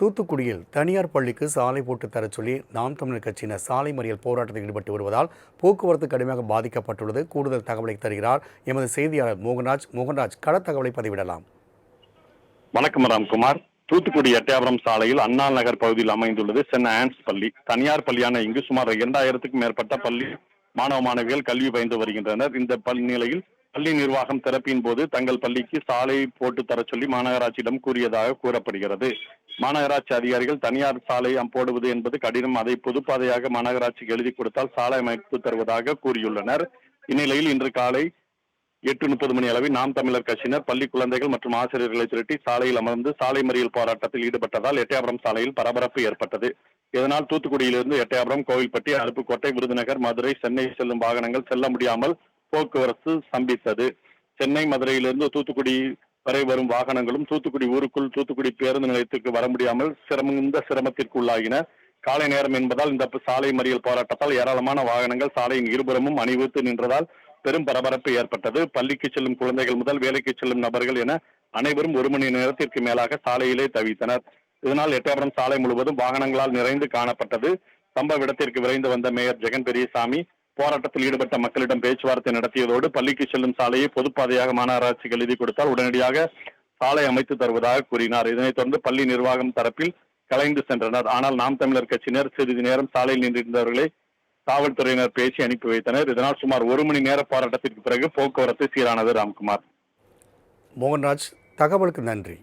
தூத்துக்குடியில் தனியார் பள்ளிக்கு சாலை போட்டு தரச் சொல்லி நாம் தமிழர் கட்சியினர் சாலை மறியல் போராட்டத்தில் ஈடுபட்டு வருவதால் போக்குவரத்து கடுமையாக பாதிக்கப்பட்டுள்ளது. கூடுதல் தகவலை தருகிறார் எமது செய்தியாளர் மோகன்ராஜ். மோகன்ராஜ் கள தகவலை பதிவிடலாம். வணக்கம் ராம்குமார். தூத்துக்குடி எட்டயபுரம் சாலையில் அண்ணா நகர் பகுதியில் அமைந்துள்ளது சென்னை ஆன்ஸ் பள்ளி. தனியார் பள்ளியான இங்கு சுமார் இரண்டாயிரத்துக்கும் மேற்பட்ட பள்ளி மாணவ மாணவிகள் கல்வி பயின்று வருகின்றனர். இந்த பள்ளி நிலையில் பள்ளி நிர்வாகம் திறப்பின் போது தங்கள் பள்ளிக்கு சாலை போட்டு தர சொல்லி மாநகராட்சியிடம் கூறியதாக கூறப்படுகிறது. மாநகராட்சி அதிகாரிகள் தனியார் சாலை அம் போடுவது என்பது கடினம். அதை பொதுப்பாதையாக மாநகராட்சிக்கு எழுதி கொடுத்தால் சாலை அமைத்து தருவதாக கூறியுள்ளனர். இந்நிலையில் இன்று காலை எட்டு முப்பது மணி அளவில் நாம் தமிழர் கட்சியினர் பள்ளி குழந்தைகள் மற்றும் ஆசிரியர்களை திரட்டி சாலையில் அமர்ந்து சாலை மறியல் போராட்டத்தில் ஈடுபட்டதால் எட்டயபுரம் சாலையில் பரபரப்பு ஏற்பட்டது. இதனால் தூத்துக்குடியிலிருந்து எட்டயபுரம் கோவில்பட்டி அருப்புக்கோட்டை விருதுநகர் மதுரை சென்னை செல்லும் வாகனங்கள் செல்ல முடியாமல் போக்குவரத்து ஸ்தம்பித்தது. சென்னை மதுரையிலிருந்து தூத்துக்குடி வரை வரும் வாகனங்களும் தூத்துக்குடி ஊருக்குள் தூத்துக்குடி பேருந்து நிலையத்திற்கு வர முடியாமல் சிரமம் இந்த சிரமத்திற்கு உள்ளாகின. காலை நேரம் என்பதால் இந்த சாலை மறியல் போராட்டத்தால் ஏராளமான வாகனங்கள் சாலையின் இருபுறமும் அணிவித்து நின்றதால் பெரும் பரபரப்பு ஏற்பட்டது. பள்ளிக்கு செல்லும் குழந்தைகள் முதல் வேலைக்கு செல்லும் நபர்கள் என அனைவரும் ஒரு மணி நேரத்திற்கு மேலாக சாலையிலே தவித்தனர். இதனால் எட்டயபுரம் சாலை முழுவதும் வாகனங்களால் நிறைந்து காணப்பட்டது. சம்பவ இடத்திற்கு விரைந்து வந்த மேயர் ஜெகன் பெரியசாமி போராட்டத்தில் ஈடுபட்ட மக்களிடம் பேச்சுவார்த்தை நடத்தியதோடு பள்ளிக்கு செல்லும் சாலையை பொதுப்பாதையாக மாநகராட்சிக்கு எழுதி கொடுத்தால் உடனடியாக சாலை அமைத்து தருவதாக கூறினார். இதனைத் தொடர்ந்து பள்ளி நிர்வாகம் தரப்பில் கலைந்து சென்றனர். ஆனால் நாம் தமிழர் கட்சியினர் சிறிது நேரம் சாலையில் நின்றிருந்தவர்களை காவல்துறையினர் பேசி அனுப்பி வைத்தனர். இதனால் சுமார் ஒரு மணி நேர போராட்டத்திற்கு பிறகு போக்குவரத்து சீரானது. ராம்குமார். மோகன்ராஜ் தகவலுக்கு நன்றி.